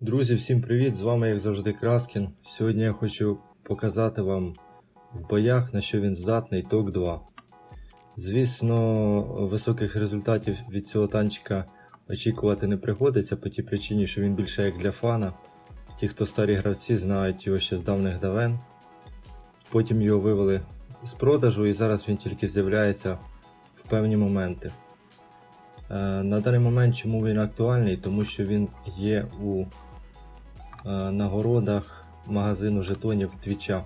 Друзі, всім привіт! З вами, як завжди, Краскін. Сьогодні я хочу показати вам в боях, на що він здатний ток 2. Звісно, високих результатів від цього танчика очікувати не приходиться по тій причині, що він більше як для фана. Ті, хто старі гравці, знають його ще з давних давен. Потім його вивели з продажу і зараз він тільки з'являється в певні моменти. Е, На даний момент чому він актуальний? Тому що він є у нагородах магазину жетонів Твіча.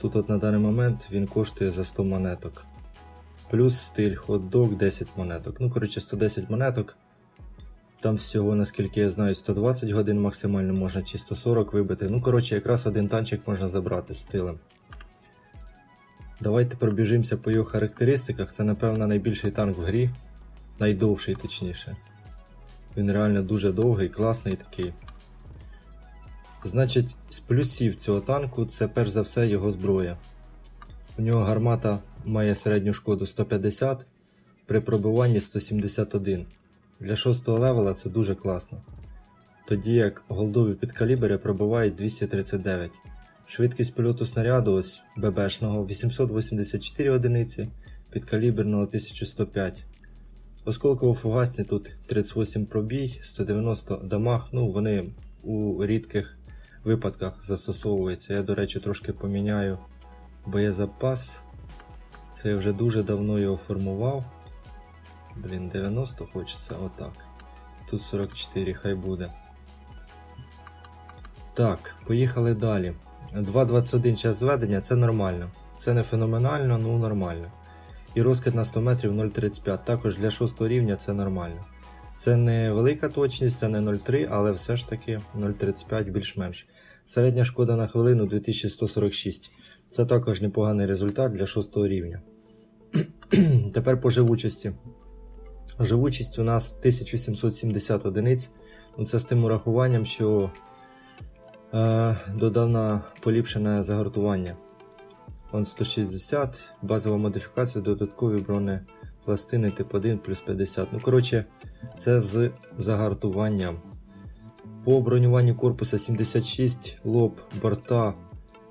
Тут от на даний момент він коштує за 100 монеток. Плюс стиль хот-дог 10 монеток. Ну, коротше, 110 монеток. Там всього, наскільки я знаю, 120 годин максимально можна чи 140 вибити. Ну, коротше, якраз один танчик можна забрати з стилем. Давайте пробіжимося по його характеристиках. Це, напевно, найбільший танк в грі. Найдовший, точніше. Він реально дуже довгий, класний такий. Значить, з плюсів цього танку це перш за все його зброя. У нього гармата має середню шкоду 150, при пробиванні 171. Для 6 левела це дуже класно. Тоді як голдові підкалібри пробивають 239. Швидкість польоту снаряду ось ББшного 884 одиниці, підкаліберного 1105. Осколково-фугасні тут 38 пробій, 190 дамаг, ну вони у рідких випадках застосовуються. Я, до речі, трошки поміняю боєзапас. Це я вже дуже давно його формував. Блін, 90 хочеться, отак. Тут 44, хай буде. Так, поїхали далі. 2.21 час зведення це нормально. Це не феноменально, ну нормально. І розкид на 100 метрів 0.35. Також для 6 рівня це нормально. Це не велика точність, це не 0.3, але все ж таки 0.35 більш-менш. Середня шкода на хвилину 2146. Це також непоганий результат для 6 рівня. Тепер по живучості. Живучість у нас 1770 одиниць. Ну, це з тим урахуванням, що е, додана поліпшене загартування. Он 160, базова модифікація, додаткові бронепластини тип 1 плюс 50. Ну, коротше, це з загартуванням. По бронюванню корпуса 76, лоб, борта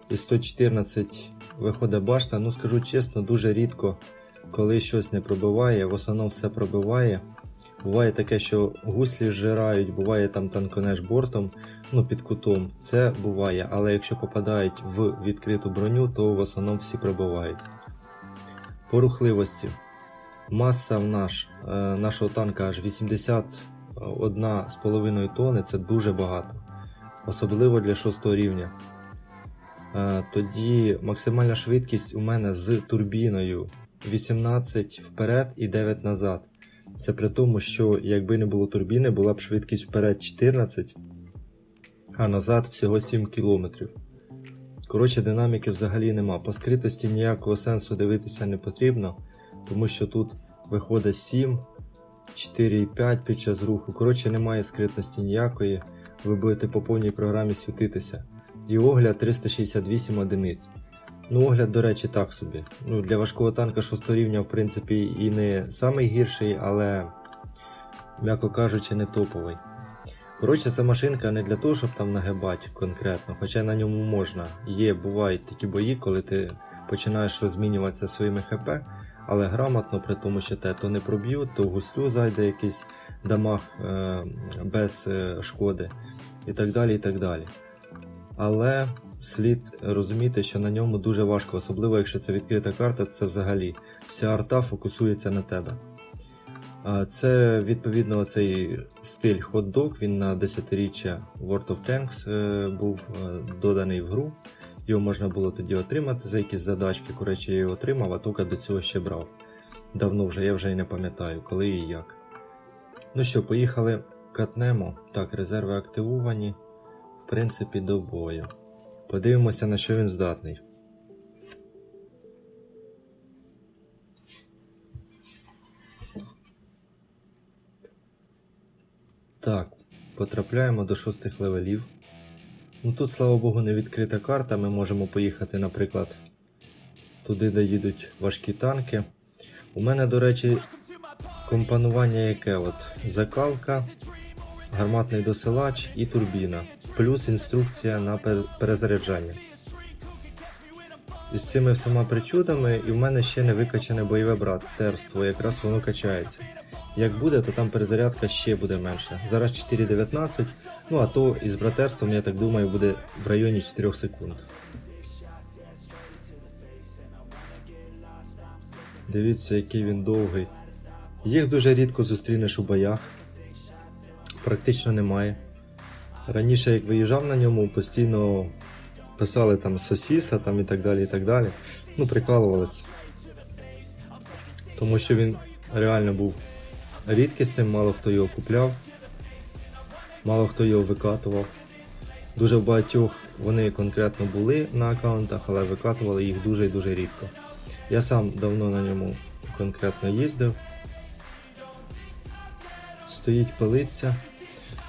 і 114 виходить башта. Ну, скажу чесно, дуже рідко, коли щось не пробиває, в основному все пробиває. Буває таке, що гуслі зжирають, буває там танконеш бортом, ну під кутом. Це буває, але якщо попадають в відкриту броню, то в основному всі пробивають. По рухливості. Маса в наш, е, нашого танка аж 81,5 тонни, це дуже багато. Особливо для 6 рівня. Е, Тоді максимальна швидкість у мене з турбіною 18 вперед і 9 назад. Це при тому, що якби не було турбіни, була б швидкість вперед 14, а назад всього 7 км. Коротше, динаміки взагалі нема. По скритості ніякого сенсу дивитися не потрібно, тому що тут виходить 7, 4,5 під час руху. Коротше, немає скритності ніякої. Ви будете по повній програмі світитися. І огляд 368 одиниць. Ну, огляд, до речі, так собі. Ну, для важкого танка 6 рівня, в принципі, і не самий гірший, але, м'яко кажучи, не топовий. Коротше, ця машинка не для того, щоб там нагибати конкретно, хоча на ньому можна. Є, бувають такі бої, коли ти починаєш розмінюватися своїми ХП, але грамотно, при тому, що те то не проб'ють, то в гуслю зайде якийсь дамаг е- без е, шкоди і так далі. і так далі. Але слід розуміти, що на ньому дуже важко, особливо якщо це відкрита карта, це взагалі вся арта фокусується на тебе. Це відповідно цей стиль Dog, він на 10-річчя World of Tanks е, був доданий в гру. Його можна було тоді отримати за якісь задачки. Коротше, я його отримав, а тільки до цього ще брав. Давно вже, я вже і не пам'ятаю, коли і як. Ну що, поїхали катнемо. Так, резерви активовані. В принципі, до бою. Подивимося, на що він здатний. Так, потрапляємо до шостих левелів. Ну тут, слава Богу, не відкрита карта. Ми можемо поїхати, наприклад, туди, де їдуть важкі танки. У мене, до речі, компонування яке от закалка, гарматний досилач і турбіна, плюс інструкція на перезаряджання. І з цими всіма причудами, і в мене ще не викачане бойове братерство, якраз воно качається. Як буде, то там перезарядка ще буде менше. Зараз 4.19, ну а то із братерством, я так думаю, буде в районі 4 секунд. Дивіться, який він довгий. Їх дуже рідко зустрінеш у боях. Практично немає. Раніше, як виїжджав на ньому, постійно писали там сосіса там і так далі, і так далі. Ну, прикалувалися. Тому що він реально був рідкісним, мало хто його купляв, мало хто його викатував. Дуже в багатьох вони конкретно були на аккаунтах, але викатували їх дуже і дуже рідко. Я сам давно на ньому конкретно їздив. Стоїть пилиться.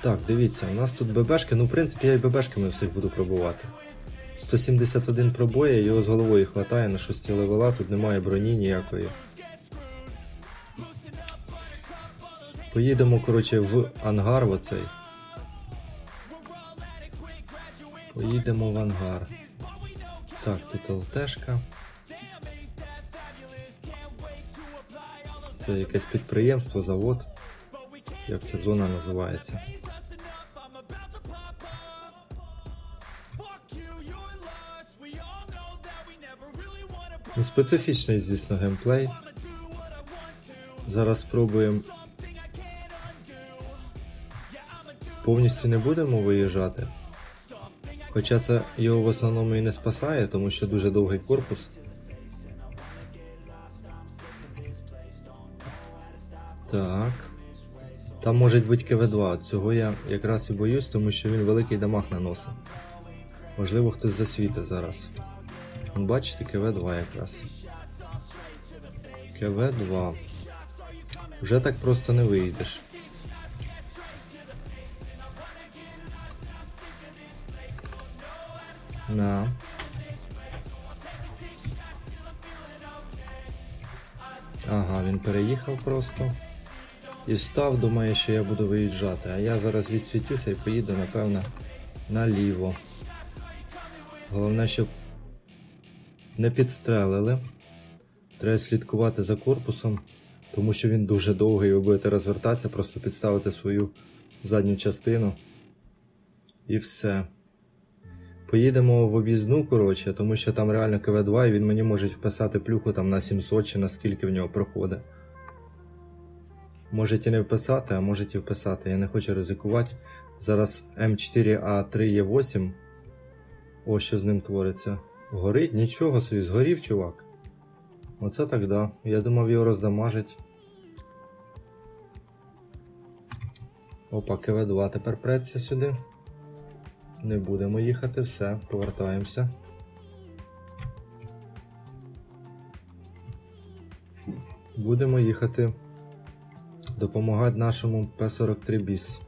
Так, дивіться, у нас тут ББшки, ну в принципі я і ББшками всіх буду пробувати. 171 пробоя, його з головою хватає на 6 левела, тут немає броні ніякої. Поїдемо, коротше, в ангар оцей. Поїдемо в ангар. Так, тут ЛТшка. Це якесь підприємство, завод. Як ця зона називається? Ну, специфічний, звісно, геймплей. Зараз спробуємо. Повністю не будемо виїжджати. Хоча це його в основному і не спасає, тому що дуже довгий корпус. Так. Там може бути КВ2. Цього я якраз і боюсь, тому що він великий дамаг наносить. Можливо, хтось засвітить зараз. Бачите, КВ2 якраз. КВ2. Вже так просто не вийдеш. На. Ага, він переїхав просто. І став, думає, що я буду виїжджати. А я зараз відсвітюся і поїду, напевно, наліво. Головне, щоб не підстрелили. Треба слідкувати за корпусом, тому що він дуже довгий, ви будете розвертатися, просто підставити свою задню частину. І все. Поїдемо в об'їзну, коротше, тому що там реально КВ2 і він мені може вписати плюху там на 700 чи наскільки в нього проходить. Можете не вписати, а можете вписати. Я не хочу ризикувати. Зараз М4А3Е8. Ось що з ним твориться. Горить, нічого собі, згорів, чувак. Оце так да. Я думав його роздамажить. Опа, КВ2 тепер преться сюди. Не будемо їхати, все, повертаємося. Будемо їхати допомагати нашому П-43 біс.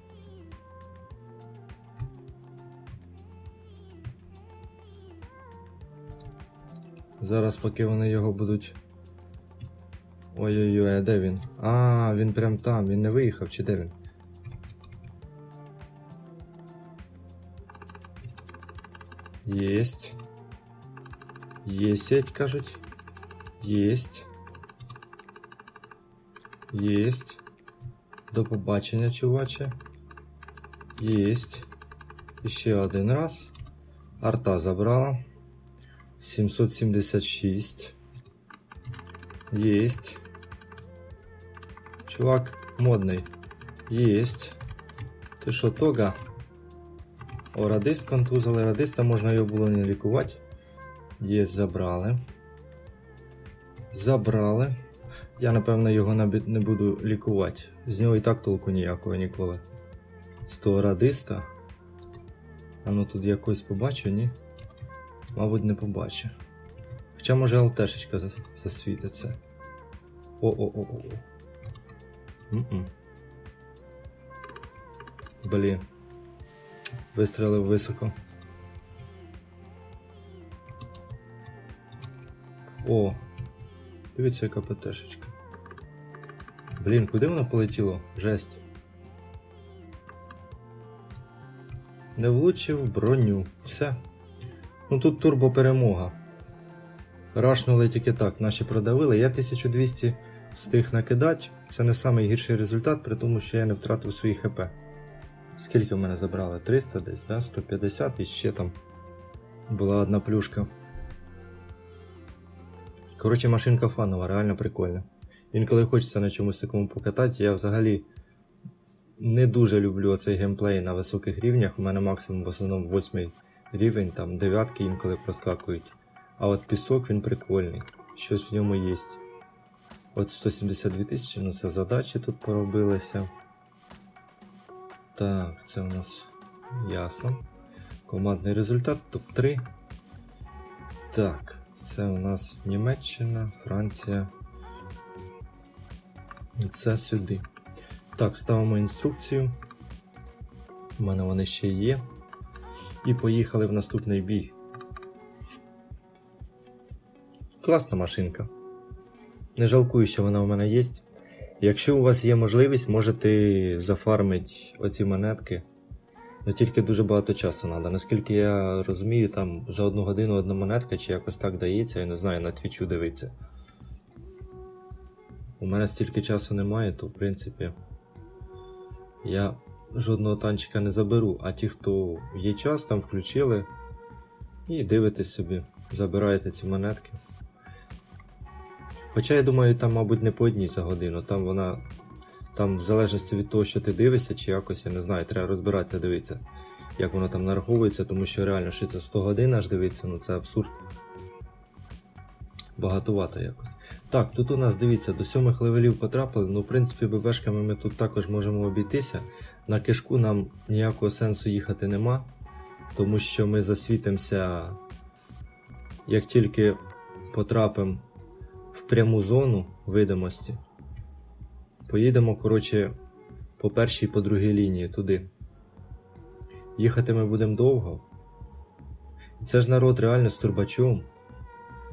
Зараз, поки вони його будуть. Ой-ой-ой, а де він? А, він прям там, він не виїхав, чи де він? Єсть. Єсять, кажуть. Єсть. Єсть. До побачення, чуваче. Єсть. І ще один раз. Арта забрала. 776. Єсть. Чувак модний. Єсть. Ти що, тога? О, радист контузили. Радиста можна його було не лікувати. Є, забрали. Забрали. Я, напевно, його не буду лікувати. З нього і так толку ніякого ніколи. З того радиста. А ну тут якось побачу, ні? Мабуть, не побачу. Хоча може ЛТшечка засвітиться. О-о-о-о. Блін. Вистрелив високо. О! Дивіться, яка ПТшечка. Блін, куди воно полетіло? Жесть. Не влучив броню. Все. Ну тут турбо перемога. Рашнули тільки так, наші продавили. Я 1200 встиг накидати. Це не найгірший результат, при тому, що я не втратив свої ХП. Скільки в мене забрали? 300 десь, да? 150 і ще там була одна плюшка. Коротше, машинка фанова, реально прикольна. Інколи хочеться на чомусь такому покатати. Я взагалі не дуже люблю цей геймплей на високих рівнях. У мене максимум в основному 8 рівень, там дев'ятки інколи проскакують. А от пісок він прикольний. Щось в ньому є. От 172 тисячі, ну це задачі тут поробилися. Так, це у нас ясно. Командний результат топ-3. Так, це у нас Німеччина, Франція. І це сюди. Так, ставимо інструкцію. У мене вони ще є. І поїхали в наступний бій. Класна машинка. Не жалкую, що вона у мене є. Якщо у вас є можливість, можете зафармити оці монетки. Ну тільки дуже багато часу треба. Наскільки я розумію, там за одну годину одна монетка чи якось так дається, я не знаю, на твічу дивиться. У мене стільки часу немає, то в принципі я жодного танчика не заберу, а ті, хто є час, там включили і дивитесь собі, забираєте ці монетки. Хоча я думаю, там, мабуть, не по одній за годину, там вона. Там, в залежності від того, що ти дивишся, чи якось, я не знаю, треба розбиратися, дивитися, як воно там нараховується, тому що реально що це 100 годин аж дивитися, ну це абсурд. Багатувато якось. Так, тут у нас дивіться, до сьомих левелів потрапили, ну в принципі ББшками ми тут також можемо обійтися. На кишку нам ніякого сенсу їхати нема, тому що ми засвітимося, як тільки потрапимо в пряму зону видимості. Поїдемо, коротше, по першій по другій лінії туди. Їхати ми будемо довго. І це ж народ реально з турбачом.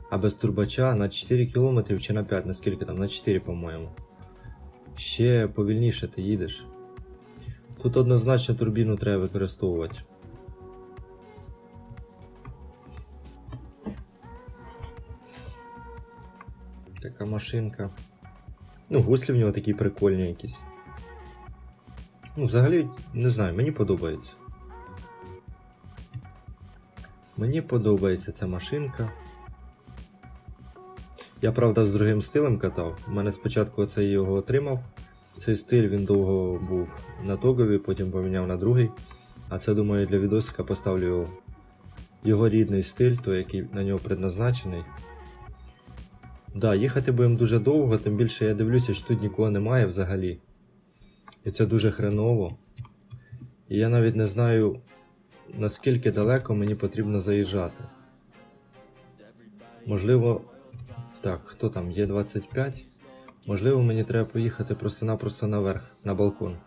А без турбача на 4 км чи на 5, наскільки там, на 4, по-моєму. Ще повільніше ти їдеш. Тут однозначно турбіну треба використовувати. Така машинка. Ну, гуслі в нього такі прикольні якісь. Ну, взагалі, не знаю, мені подобається. Мені подобається ця машинка. Я, правда, з другим стилем катав. У мене спочатку оцей його отримав. Цей стиль він довго був на тогові, потім поміняв на другий. А це, думаю, для відосика поставлю його, його рідний стиль, той, який на нього предназначений. Да, їхати будемо дуже довго, тим більше я дивлюся, що тут нікого немає взагалі. І це дуже хреново. І я навіть не знаю, наскільки далеко мені потрібно заїжджати. Можливо. Так, хто там? Є 25. Можливо, мені треба поїхати просто-напросто наверх, на балкон.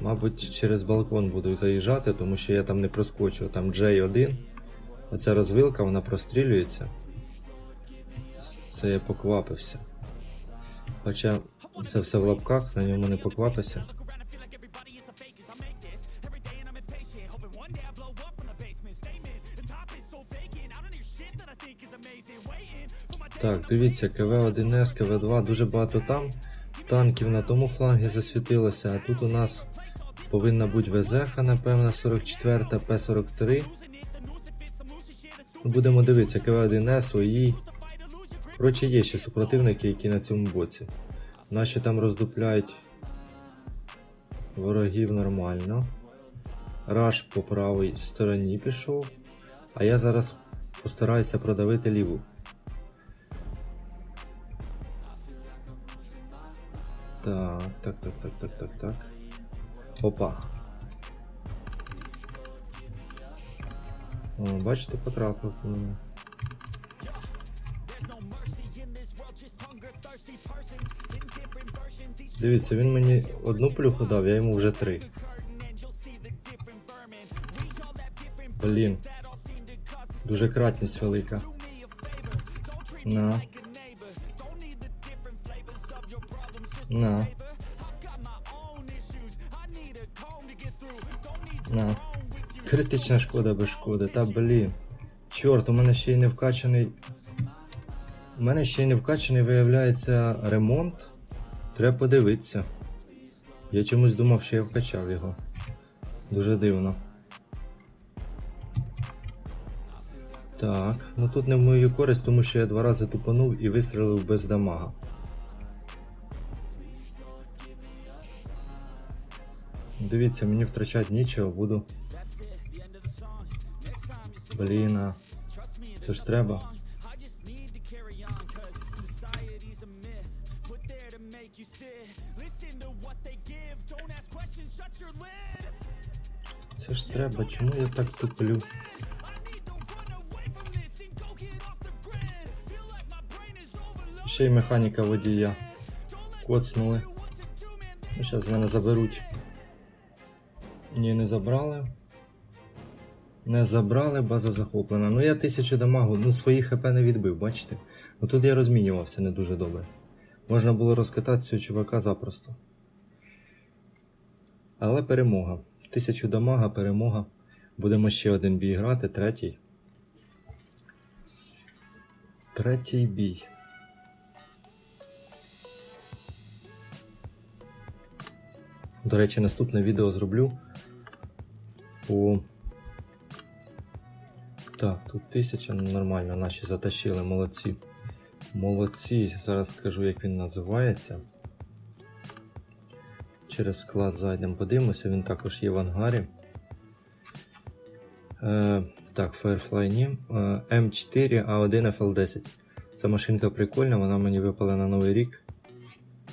Мабуть, через балкон буду заїжджати, тому що я там не проскочу. Там J1. Оця розвилка, вона прострілюється. Це я поквапився. Хоча це все в лапках, на ньому не поквапився. Так, дивіться, КВ-1С, КВ-2, дуже багато там. Танків на тому флангі засвітилося, а тут у нас повинна бути ВЗХ, напевно, 44 П-43. Будемо дивитися, КВ-1С, ОІ. Коротше, є ще супротивники, які на цьому боці. Наші там роздупляють ворогів нормально. Раш по правій стороні пішов. А я зараз постараюся продавити ліву. Так, так, так, так, так, так, так. Опа. О, бачите, потрапив. Дивіться, він мені одну плюху дав, я йому вже три. Блін. Дуже кратність велика. На. На. На. Критична шкода без шкоди. Та блін. Чорт, у мене ще й не вкачаний. У мене ще й не вкачаний, виявляється, ремонт. Треба подивитися. Я чомусь думав, що я вкачав його. Дуже дивно. Так, ну тут не в мою користь, тому що я два рази тупанув і вистрілив без дамага. Дивіться, мені втрачати нічого, буду. Блін, це ж треба. Це ж треба, чому я так туплю? Ще й механіка водія. Коцнули. Ну, зараз мене заберуть. Ні, не забрали. Не забрали, база захоплена. Ну я тисячу дамагу, ну свої хп не відбив, бачите? Ну тут я розмінювався не дуже добре. Можна було розкатати цього чувака запросто. Але перемога. Тисячу дамага, перемога. Будемо ще один бій грати, третій. Третій бій. До речі, наступне відео зроблю по. Так, тут тисяча, ну нормально, наші затащили, молодці. Молодці. Зараз скажу, як він називається. Через склад зайдемо, подивимося, він також є в ангарі. Е, так, Firefly ні. Е, М4 А1 FL10. Ця машинка прикольна, вона мені випала на новий рік.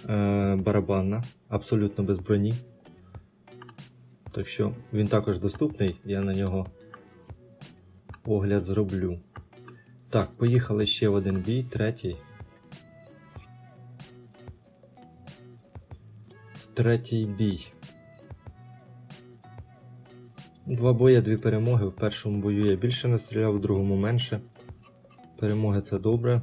Е, барабанна, абсолютно без броні. Так що він також доступний, я на нього огляд зроблю. Так, поїхали ще в один бій, третій. Третій бій. Два бої, дві перемоги. В першому бою я більше настріляв, в другому менше. Перемоги це добре.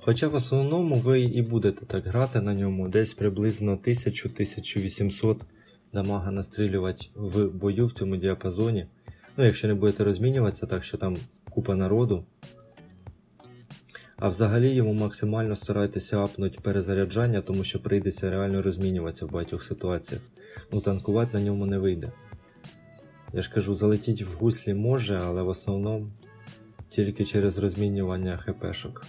Хоча в основному ви і будете так грати на ньому, десь приблизно 1000-1800 дамага настрілювати в бою в цьому діапазоні. Ну, якщо не будете розмінюватися, так що там купа народу. А взагалі йому максимально старайтеся апнути перезаряджання, тому що прийдеться реально розмінюватися в багатьох ситуаціях. Ну, танкувати на ньому не вийде. Я ж кажу, залетіть в гуслі може, але в основному тільки через розмінювання хпшок.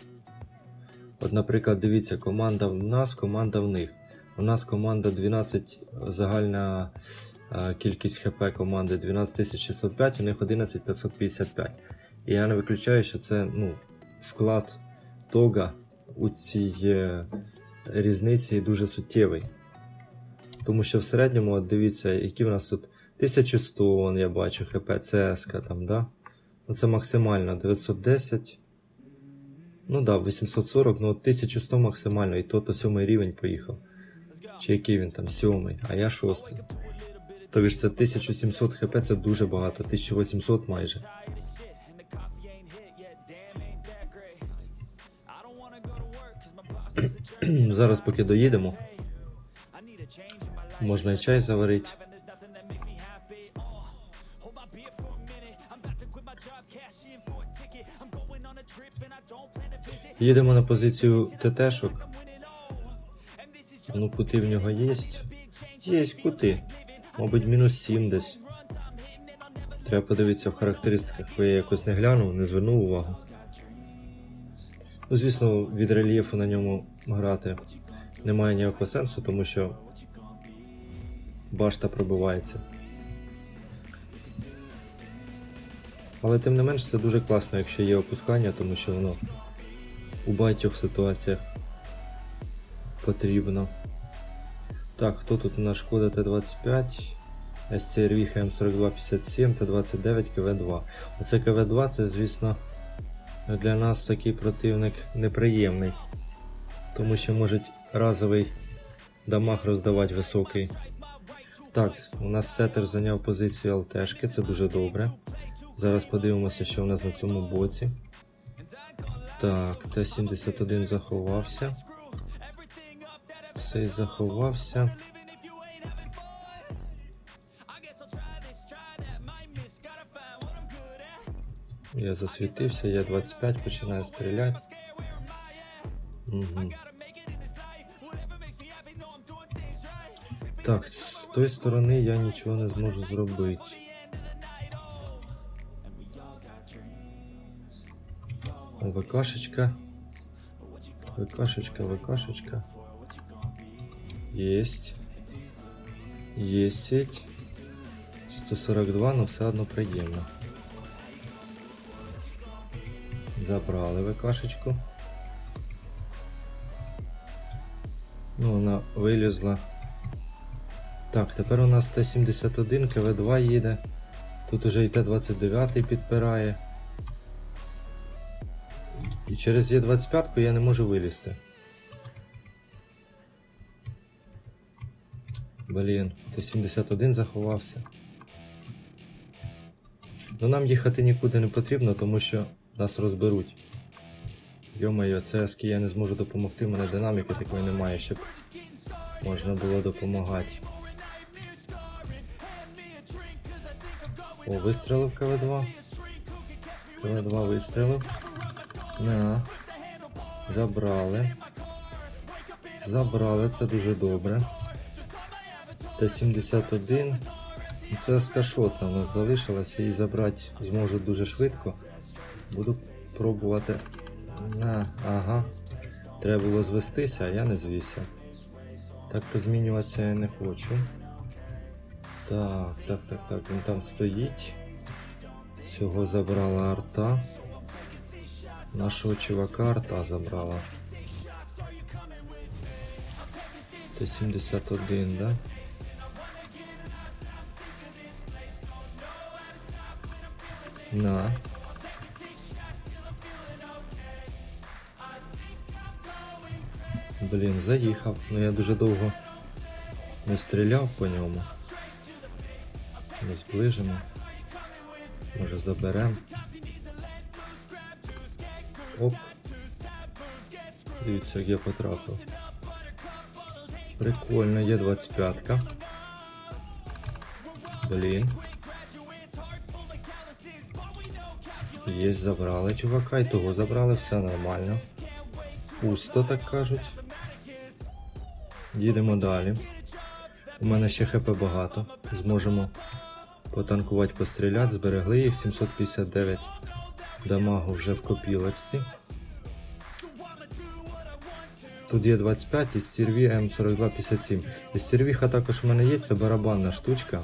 От, наприклад, дивіться, команда в нас, команда в них. У нас команда 12, загальна е, кількість ХП команди 12605, у них 11555. І я не виключаю, що це ну, вклад Тога у цій е, різниці дуже суттєвий. Тому що в середньому, от дивіться, які в нас тут 1100, вон, я бачу, ХП, ЦСК там, да? Ну це максимально 910. Ну да, 840, ну 1100 максимально, і то то сьомий рівень поїхав. Чи який він там, сьомий, а я шостий. Тобі ж це 1700 хп, це дуже багато, 1800 майже. Зараз поки доїдемо. Можна і чай заварити. Їдемо на позицію ТТшок. Ну, кути в нього є. Є кути. Мабуть, мінус 7 десь. Треба подивитися в характеристиках, бо я якось не глянув, не звернув увагу. Ну, звісно, від рельєфу на ньому грати немає ніякого сенсу, тому що башта пробивається. Але тим не менш це дуже класно, якщо є опускання, тому що воно у багатьох ситуаціях потрібно. Так, хто тут у нас шкода Т-25, STRV ХМ4257, Т-29, КВ-2. Оце КВ-2 це, звісно, для нас такий противник неприємний, тому що може разовий дамаг роздавати високий. Так, у нас сетер зайняв позицію ЛТшки, це дуже добре. Зараз подивимося, що у нас на цьому боці. Так, Т-71 заховався. Цей заховався. Я засвітився, я 25 починаю стріляти. Угу. Так, з тої сторони я нічого не зможу зробити. ВКшечка. ВКшечка, ВКшечка. Есть. Єсить. 142, но все одно приємно. Забрали ВКшечку. Ну, вона вилізла. Так, тепер у нас Т-71, КВ-2 їде. Тут уже і Т-29 підпирає. І через Є25 я не можу вилізти. Блін, Т-71 заховався. Ну нам їхати нікуди не потрібно, тому що нас розберуть. Йо-моє, це СК я не зможу допомогти, в мене динаміки такої немає, щоб можна було допомагати. О, вистрелив КВ-2. КВ-2 вистрелив. На. Забрали. Забрали, це дуже добре. Т-71. Це скашотна у нас залишилася, її забрати зможу дуже швидко. Буду пробувати. На, ага. Треба було звестися, а я не звівся. Так позмінюватися я не хочу. Так, так, так, так, він там стоїть. Цього забрала арта. Нашого чувака арта забрала. Т-71, да? На. Блін, заїхав, ну я дуже довго не стріляв по ньому. Ми зближимо. Може заберемо. Оп. Дивіться, як я потрапив. Прикольно, є 25-ка. Блін. Є, забрали чувака, і того забрали, все нормально. Пусто, так кажуть. Їдемо далі. У мене ще хп багато. Зможемо потанкувати, постріляти, зберегли їх 759 дамагу вже в копілочці. Тут є 25 і стірві М4257. І стірвіха також в мене є, це барабанна штучка.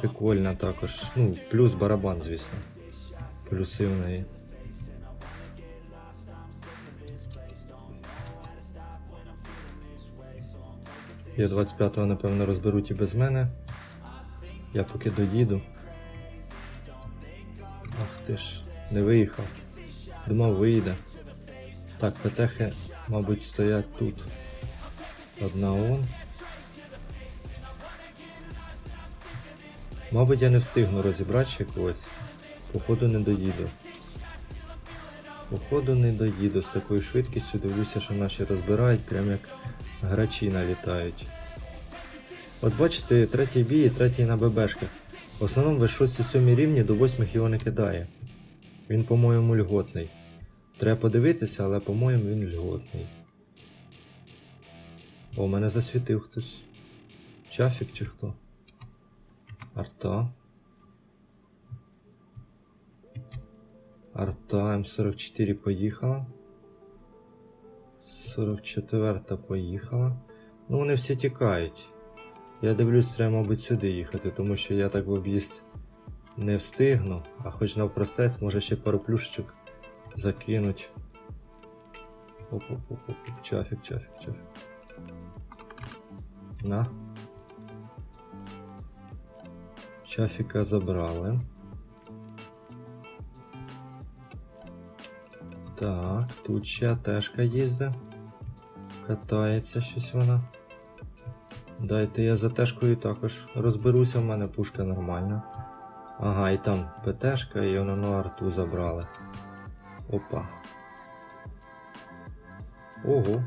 Прикольна також. Ну, плюс барабан, звісно. Плюси в неї. Я 25-го, напевно, розберуть і без мене. Я поки доїду. Ах ти ж, не виїхав. Думав, вийде. Так, петехи, мабуть, стоять тут. Одна он. Мабуть, я не встигну розібрати ще когось. Походу не доїду. Походу не доїду з такою швидкістю, дивлюся, що наші розбирають, прям як грачі налітають. От бачите, третій бій і третій на ББшках. В основному ви 6-7 рівні до 8 його не кидає. Він, по-моєму, льготний. Треба подивитися, але по-моєму він льготний. О, мене засвітив хтось. Чафік чи хто? Арта. Арта М44 поїхала. 44 поїхала. Ну вони всі тікають. Я дивлюсь, треба, мабуть, сюди їхати, тому що я так в об'їзд не встигну, а хоч навпростець, може ще пару плюшечок закинуть. Оп-оп-оп, чафік, чафік, чафік. На. Чафіка забрали. Так, тут ще тежка їздить. Катається щось вона. Дайте я за тежкою також розберуся, в мене пушка нормальна. Ага, і там ПТшка і воно на арту забрали. Опа. Ого.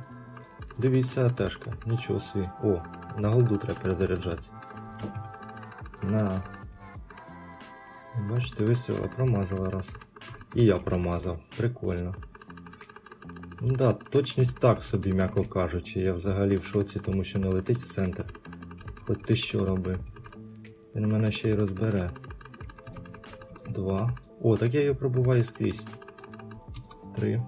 Дивіться АТшка, нічого собі. О, на голду треба перезаряджатися. На. Бачите, вистріла, промазала раз. І я промазав. Прикольно. Ну да, точність так собі, м'яко кажучи. Я взагалі в шоці, тому що не летить в центр. Хоч ти що роби. Він мене ще й розбере. Два. О, так я його пробуваю скрізь. Три.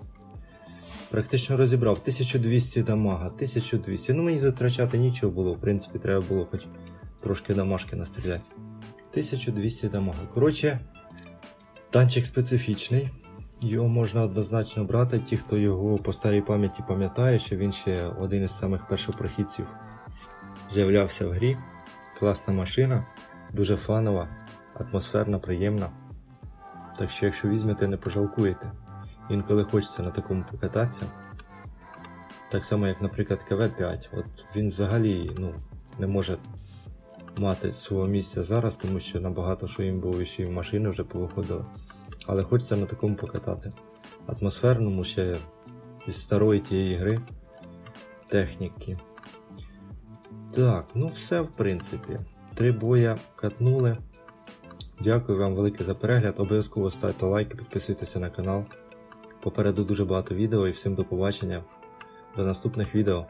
Практично розібрав. 1200 дамага. 1200. Ну мені тут втрачати нічого було. В принципі, треба було хоч трошки дамажки настріляти. 1200 дамага. Коротше, танчик специфічний. Його можна однозначно брати. Ті, хто його по старій пам'яті пам'ятає, що він ще один із самих першопрохідців з'являвся в грі. Класна машина, дуже фанова, атмосферна, приємна. Так що, якщо візьмете, не пожалкуєте. Інколи хочеться на такому покататися. Так само, як, наприклад, КВ-5. От він взагалі ну, не може мати свого місця зараз, тому що набагато що їм було й машини вже повиходили. Але хочеться на такому покатати. Атмосферному ще із старої тієї гри техніки. Так, ну все в принципі. Три боя катнули. Дякую вам велике за перегляд. Обов'язково ставте лайки, підписуйтеся на канал. Попереду дуже багато відео і всім до побачення. До наступних відео.